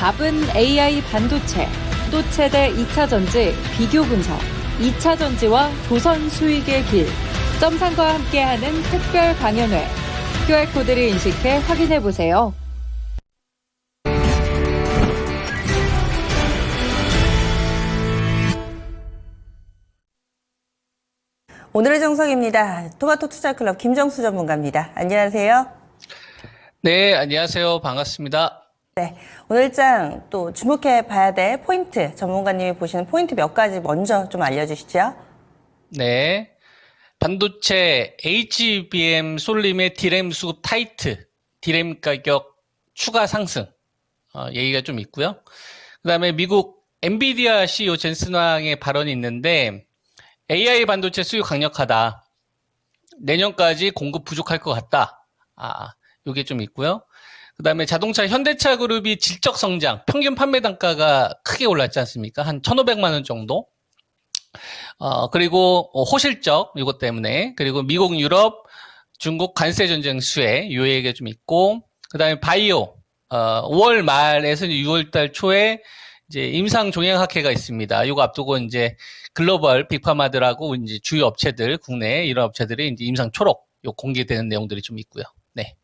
답은 AI 반도체. 또 최대 2차 전지 비교 분석. 2차 전지와 조선 수익의 길. 점상과 함께하는 특별 강연회. QR코드를 인식해 확인해 보세요. 오늘의 정석입니다. 토마토 투자클럽 김정수 전문가입니다. 안녕하세요. 네, 안녕하세요. 반갑습니다. 네, 오늘 장또 주목해 봐야 될 포인트, 전문가님이 보시는 포인트 몇 가지 먼저 좀 알려주시죠. 네. 반도체 HBM 솔림의 디램 수급 타이트, 디램 가격 추가 상승, 어, 얘기가 좀 있고요. 그 다음에 미국 엔비디아 CEO 젠슨 왕의 발언이 있는데, AI 반도체 수요 강력하다. 내년까지 공급 부족할 것 같다. 아, 요게 좀 있고요. 그 다음에 자동차 현대차 그룹이 질적 성장, 평균 판매 단가가 크게 올랐지 않습니까? 한 1,500만 원 정도? 어, 그리고 어, 호실적, 이것 때문에. 그리고 미국, 유럽, 중국 관세 전쟁 수혜, 요 얘기가 좀 있고. 그 다음에 바이오, 어, 5월 말에서 6월 달 초에 이제 임상 종양학회가 있습니다. 이거 앞두고 이제 글로벌 빅파마들하고 이제 주요 업체들, 국내 이런 업체들이 이제 임상 초록, 요 공개되는 내용들이 좀 있고요. 네.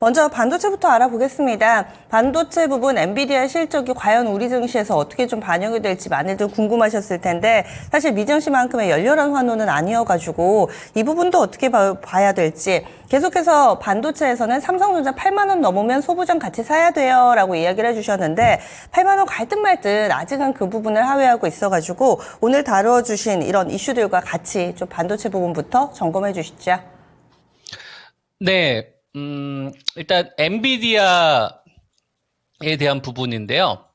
먼저 반도체부터 알아보겠습니다. 반도체 부분 엔비디아 실적이 과연 우리 증시에서 어떻게 좀 반영이 될지 많이들 궁금하셨을 텐데 사실 미증시만큼의 열렬한 환호는 아니어가지고 이 부분도 어떻게 봐, 야 될지 계속해서 반도체에서는 삼성전자 8만 원 넘으면 소부장 같이 사야 돼요라고 이야기를 해주셨는데 8만 원 갈 듯 말 듯 아직은 그 부분을 하회하고 있어가지고 오늘 다뤄주신 이런 이슈들과 같이 좀 반도체 부분부터 점검해 주시죠. 네, 음, 일단 엔비디아에 대한 부분인데요.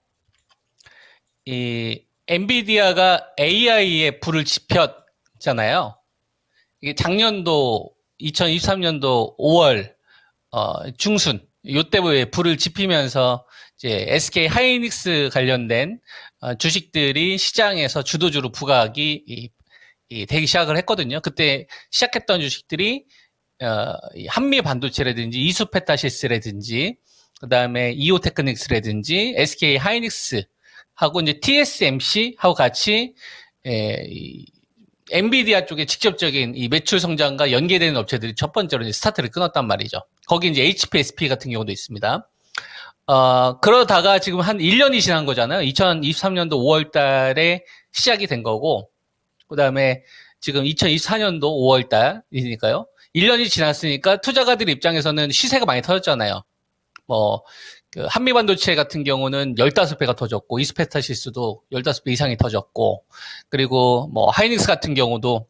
이 엔비디아가 AI에 불을 지폈잖아요. 이게 작년도 2023년도 5월 어, 중순 요때부에 불을 지피면서 이제 SK 하이닉스 관련된 어, 주식들이 시장에서 주도주로 부각이 이, 이 되기 시작을 했거든요. 그때 시작했던 주식들이 어, 한미 반도체라든지 이수페타시스라든지 그다음에 이오테크닉스라든지 SK 하이닉스 하고 이제 TSMC 하고 같이 에, 이, 엔비디아 쪽에 직접적인 이 매출 성장과 연계되는 업체들이 첫 번째로 이제 스타트를 끊었단 말이죠. 거기 이제 HPSP 같은 경우도 있습니다. 어, 그러다가 지금 한 1년이 지난 거잖아요. 2023년도 5월 달에 시작이 된 거고, 그 다음에 지금 2024년도 5월 달이니까요. 1년이 지났으니까 투자가들 입장에서는 시세가 많이 터졌잖아요. 뭐, 그 한미 반도체 같은 경우는 15배가 터졌고, 이스페타시스도 15배 이상이 터졌고, 그리고 뭐, 하이닉스 같은 경우도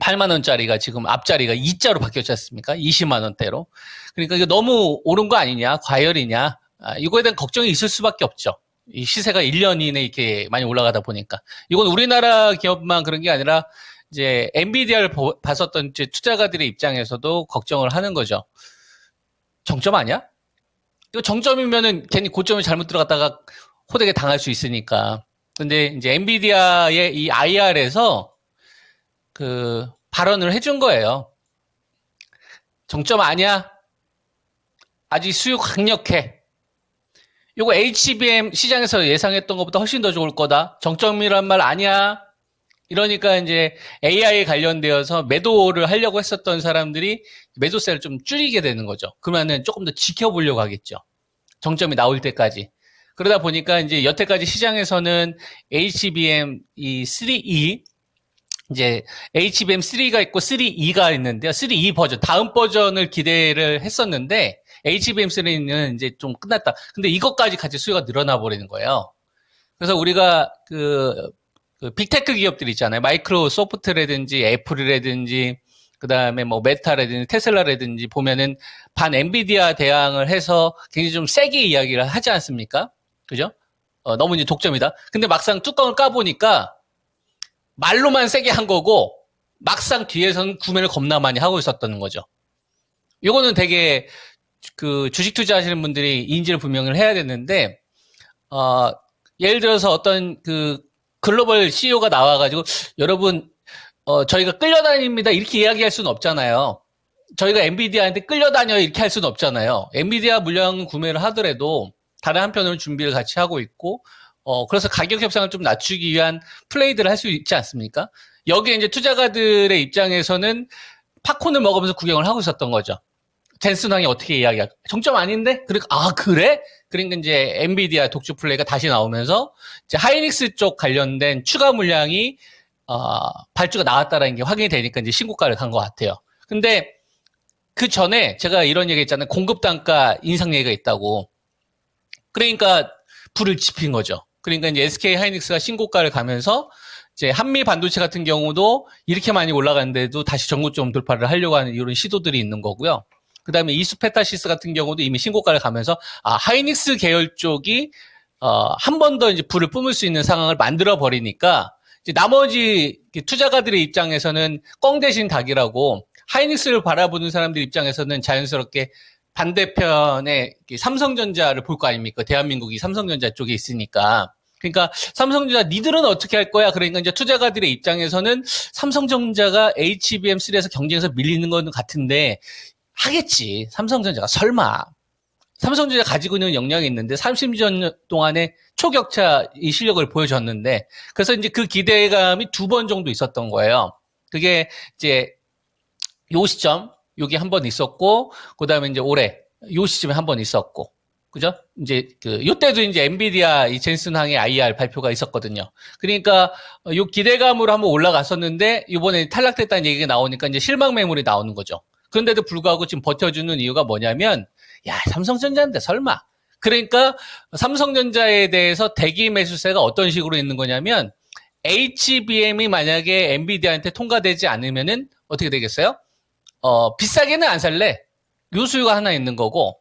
8만원짜리가 지금 앞자리가 2자로 바뀌었지 않습니까? 20만원대로. 그러니까 이게 너무 오른 거 아니냐, 과열이냐, 아, 이거에 대한 걱정이 있을 수밖에 없죠. 이 시세가 1년 이내 이렇게 많이 올라가다 보니까. 이건 우리나라 기업만 그런 게 아니라, 이제 엔비디아를 보, 봤었던 이제 투자가들의 입장에서도 걱정을 하는 거죠. 정점 아니야? 이거 정점이면은 괜히 고점에 잘못 들어갔다가 호되게 당할 수 있으니까. 근데 이제 엔비디아의 이 IR에서 그 발언을 해준 거예요. 정점 아니야? 아직 수요 강력해. 요거 HBM 시장에서 예상했던 것보다 훨씬 더 좋을 거다. 정점이란 말 아니야? 이러니까 이제 AI 관련되어서 매도를 하려고 했었던 사람들이 매도세를 좀 줄이게 되는 거죠. 그러면은 조금 더 지켜보려고 하겠죠. 정점이 나올 때까지. 그러다 보니까 이제 여태까지 시장에서는 HBM 이 3E 이제 HBM3가 있고 3E가 있는데요. 3E 버전, 다음 버전을 기대를 했었는데 HBM3는 이제 좀 끝났다. 근데 이것까지 같이 수요가 늘어나 버리는 거예요. 그래서 우리가 그, 그 빅테크 기업들 있잖아요. 마이크로소프트라든지 애플이라든지 그 다음에 뭐 메타라든지 테슬라라든지 보면은 반 엔비디아 대항을 해서 굉장히 좀 세게 이야기를 하지 않습니까? 그죠? 어, 너무 이제 독점이다. 근데 막상 뚜껑을 까보니까 말로만 세게 한 거고 막상 뒤에서는 구매를 겁나 많이 하고 있었던 거죠. 요거는 되게 그 주식 투자하시는 분들이 인지를 분명히 해야 되는데 어 예를 들어서 어떤 그 글로벌 CEO가 나와가지고 여러분 어 저희가 끌려다닙니다 이렇게 이야기할 수는 없잖아요. 저희가 엔비디아한테 끌려다녀 이렇게 할 수는 없잖아요. 엔비디아 물량 구매를 하더라도 다른 한편으로는 준비를 같이 하고 있고, 어, 그래서 가격 협상을 좀 낮추기 위한 플레이들을 할수 있지 않습니까? 여기에 이제 투자가들의 입장에서는 팝콘을 먹으면서 구경을 하고 있었던 거죠. 젠슨왕이 어떻게 이야기할 정점 아닌데? 그러니까, 아, 그래? 그러니까 이제 엔비디아 독주 플레이가 다시 나오면서 이제 하이닉스 쪽 관련된 추가 물량이, 어, 발주가 나왔다라는 게 확인이 되니까 이제 신고가를 간 것 같아요. 근데 그 전에 제가 이런 얘기 했잖아요. 공급 단가 인상 얘기가 있다고. 그러니까 불을 지핀 거죠. 그러니까 이제 SK 하이닉스가 신고가를 가면서 이제 한미 반도체 같은 경우도 이렇게 많이 올라갔는데도 다시 전고점 돌파를 하려고 하는 이런 시도들이 있는 거고요. 그 다음에 이수페타시스 같은 경우도 이미 신고가를 가면서 아 하이닉스 계열 쪽이 어, 한 번 더 이제 불을 뿜을 수 있는 상황을 만들어 버리니까 이제 나머지 투자가들의 입장에서는 꽝 대신 닭이라고 하이닉스를 바라보는 사람들 입장에서는 자연스럽게 반대편에 삼성전자를 볼 거 아닙니까? 대한민국이 삼성전자 쪽에 있으니까. 그러니까 삼성전자 니들은 어떻게 할 거야? 그러니까 이제 투자가들의 입장에서는 삼성전자가 HBM3에서 경쟁에서 밀리는 건 같은데 하겠지. 삼성전자가 설마. 삼성전자 가지고 있는 역량이 있는데 30년 동안의 초격차 이 실력을 보여줬는데 그래서 이제 그 기대감이 두 번 정도 있었던 거예요. 그게 이제 요 시점 여기 한 번 있었고 그다음에 이제 올해 요 시점에 한 번 있었고 그죠? 이제 그 요때도 이제 엔비디아 이 젠슨 항의 IR 발표가 있었거든요. 그러니까 요 기대감으로 한번 올라갔었는데 이번에 탈락됐다는 얘기가 나오니까 이제 실망 매물이 나오는 거죠. 그런데도 불구하고 지금 버텨주는 이유가 뭐냐면 야 삼성전자인데 설마 그러니까 삼성전자에 대해서 대기 매수세가 어떤 식으로 있는 거냐면 HBM이 만약에 엔비디아한테 통과되지 않으면은 어떻게 되겠어요? 어, 비싸게는 안 살래. 요 수요가 하나 있는 거고,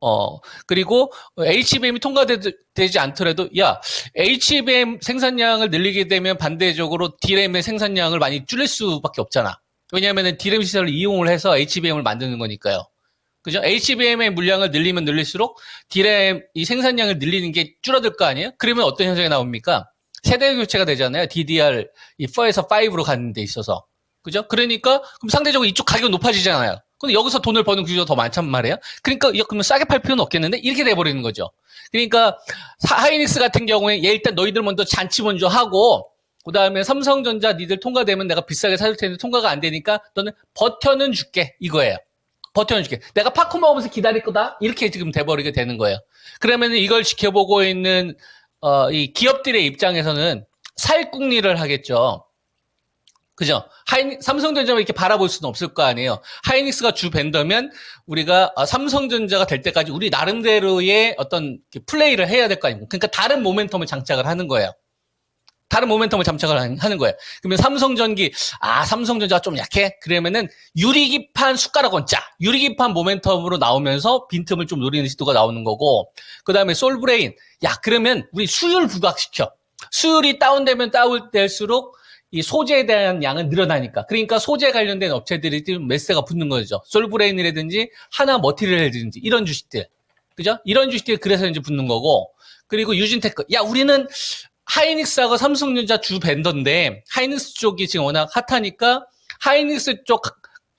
어, 그리고 HBM이 통과되지 않더라도, 야, HBM 생산량을 늘리게 되면 반대적으로 D램의 생산량을 많이 줄일 수밖에 없잖아. 왜냐하면 D램 시설을 이용을 해서 HBM을 만드는 거니까요. 그죠? HBM의 물량을 늘리면 늘릴수록 D램 이 생산량을 늘리는 게 줄어들 거 아니에요? 그러면 어떤 현상이 나옵니까? 세대 교체가 되잖아요. DDR 이 4에서 5로 가는 데 있어서. 그죠? 그러니까 그럼 상대적으로 이쪽 가격이 높아지잖아요. 근데 여기서 돈을 버는 구조가 더 많단 말이에요. 그러니까 야, 그러면 싸게 팔 필요는 없겠는데 이렇게 돼 버리는 거죠. 그러니까 사- 하이닉스 같은 경우에 얘 일단 너희들 먼저 잔치 먼저 하고 그 다음에 삼성전자 니들 통과되면 내가 비싸게 사줄 텐데 통과가 안 되니까 너는 버텨는 줄게 이거예요. 버텨는 줄게. 내가 팝콘 먹으면서 기다릴 거다. 이렇게 지금 돼버리게 되는 거예요. 그러면 이걸 지켜보고 있는 어, 이 기업들의 입장에서는 살궁리를 하겠죠. 그죠? 하이 삼성전자만 이렇게 바라볼 수는 없을 거 아니에요. 하이닉스가 주 벤더면 우리가 아, 삼성전자가 될 때까지 우리 나름대로의 어떤 플레이를 해야 될 거 아닙니까? 그러니까 다른 모멘텀을 장착을 하는 거예요. 다른 모멘텀을 장착을 한- 하는 거예요. 그러면 삼성전기, 아, 삼성전자가 좀 약해? 그러면은 유리기판 숟가락 얹자. 유리기판 모멘텀으로 나오면서 빈틈을 좀 노리는 시도가 나오는 거고, 그 다음에 솔브레인, 야, 그러면 우리 수율 부각시켜. 수율이 다운되면 다운될수록 이 소재에 대한 양은 늘어나니까. 그러니까 소재 관련된 업체들이 지금 매스가 붙는 거죠. 솔브레인이라든지 하나 머티리얼이라든지 이런 주식들. 그죠? 이런 주식들이 그래서 이제 붙는 거고. 그리고 유진테크. 야, 우리는 하이닉스하고 삼성전자 주 벤더인데 하이닉스 쪽이 지금 워낙 핫하니까 하이닉스 쪽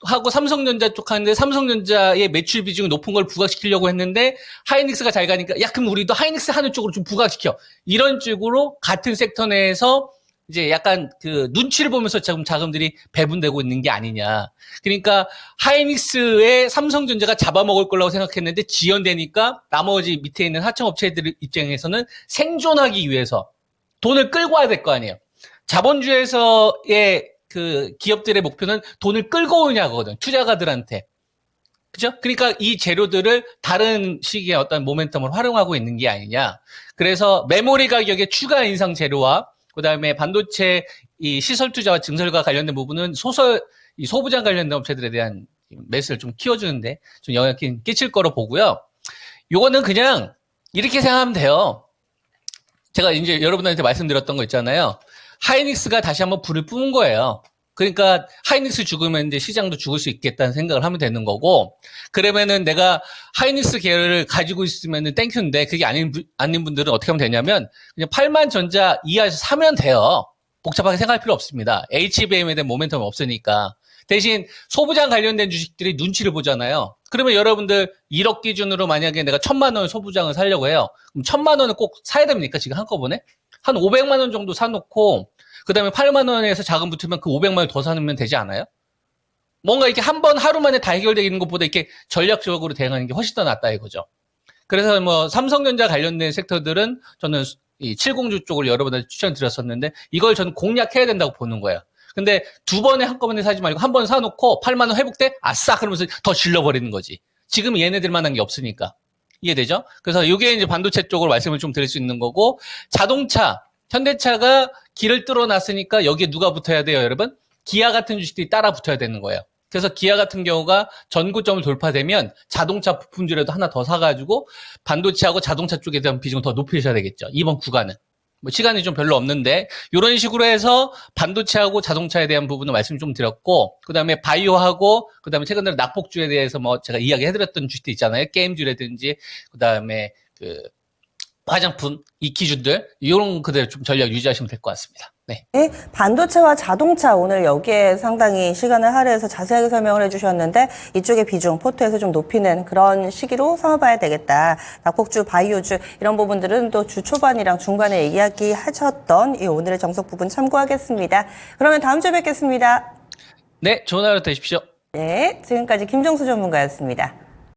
하고 삼성전자 쪽 하는데 삼성전자의 매출 비중이 높은 걸 부각시키려고 했는데 하이닉스가 잘 가니까 야 그럼 우리도 하이닉스 하는 쪽으로 좀 부각시켜 이런 식으로 같은 섹터 내에서 이제 약간 그 눈치를 보면서 지금 자금들이 배분되고 있는 게 아니냐. 그러니까 하이닉스에 삼성전자가 잡아먹을 거라고 생각했는데 지연되니까 나머지 밑에 있는 하청업체들 입장에서는 생존하기 위해서 돈을 끌고 와야 될 거 아니에요. 자본주의에서의 그 기업들의 목표는 돈을 끌고 오냐거든. 투자가들한테. 그죠? 그러니까 이 재료들을 다른 식의 어떤 모멘텀을 활용하고 있는 게 아니냐. 그래서 메모리 가격의 추가 인상 재료와 그다음에 반도체 이 시설 투자와 증설과 관련된 부분은 소설 이 소부장 관련된 업체들에 대한 매수를 좀 키워주는데 좀 영향을 끼- 끼칠 거로 보고요. 요거는 그냥 이렇게 생각하면 돼요. 제가 이제 여러분들한테 말씀드렸던 거 있잖아요. 하이닉스가 다시 한번 불을 뿜은 거예요. 그러니까 하이닉스 죽으면 이제 시장도 죽을 수 있겠다는 생각을 하면 되는 거고, 그러면은 내가 하이닉스 계열을 가지고 있으면은 땡큐인데 그게 아닌, 분- 아닌 분들은 어떻게 하면 되냐면 그냥 8만 전자 이하에서 사면 돼요. 복잡하게 생각할 필요 없습니다. HBM에 대한 모멘텀이 없으니까. 대신 소부장 관련된 주식들이 눈치를 보잖아요. 그러면 여러분들 1억 기준으로 만약에 내가 천만 원 소부장을 사려고 해요. 그럼 천만 원을 꼭 사야 됩니까? 지금 한꺼번에? 한 500만 원 정도 사놓고 그 다음에 8만 원에서 자금 붙으면 그 500만 원 더 사놓으면 되지 않아요? 뭔가 이렇게 한 번 하루 만에 다 해결되는 것보다 이렇게 전략적으로 대응하는 게 훨씬 더 낫다 이거죠. 그래서 뭐 삼성전자 관련된 섹터들은 저는 이 7공주 쪽을 여러분한테 추천드렸었는데 이걸 저는 공략해야 된다고 보는 거예요. 근데 두 번에 한꺼번에 사지 말고 한 번 사놓고 8만 원 회복돼? 아싸! 그러면서 더 질러버리는 거지. 지금 얘네들만 한 게 없으니까. 이해되죠? 그래서 이게 이제 반도체 쪽으로 말씀을 좀 드릴 수 있는 거고 자동차, 현대차가 길을 뚫어놨으니까 여기에 누가 붙어야 돼요, 여러분? 기아 같은 주식들이 따라 붙어야 되는 거예요. 그래서 기아 같은 경우가 전고점을 돌파되면 자동차 부품주라도 하나 더 사가지고 반도체하고 자동차 쪽에 대한 비중을 더 높이셔야 되겠죠. 이번 구간은. 뭐 시간이 좀 별로 없는데 이런 식으로 해서 반도체하고 자동차에 대한 부분을 말씀 좀 드렸고 그다음에 바이오하고 그다음에 최근에 낙폭주에 대해서 뭐 제가 이야기해드렸던 주식들 있잖아요 게임주라든지 그다음에 그 화장품 이 기준들 이런 그대로 좀 전략 유지하시면 될 것 같습니다. 네. 네, 반도체와 자동차 오늘 여기에 상당히 시간을 할애해서 자세하게 설명을 해주셨는데 이쪽의 비중 포트에서 좀 높이는 그런 시기로 삼아봐야 되겠다. 낙폭주, 바이오주 이런 부분들은 또 주 초반이랑 중반에 이야기하셨던 이 오늘의 정석 부분 참고하겠습니다. 그러면 다음 주에 뵙겠습니다. 네, 좋은 하루 되십시오. 네, 지금까지 김정수 전문가였습니다.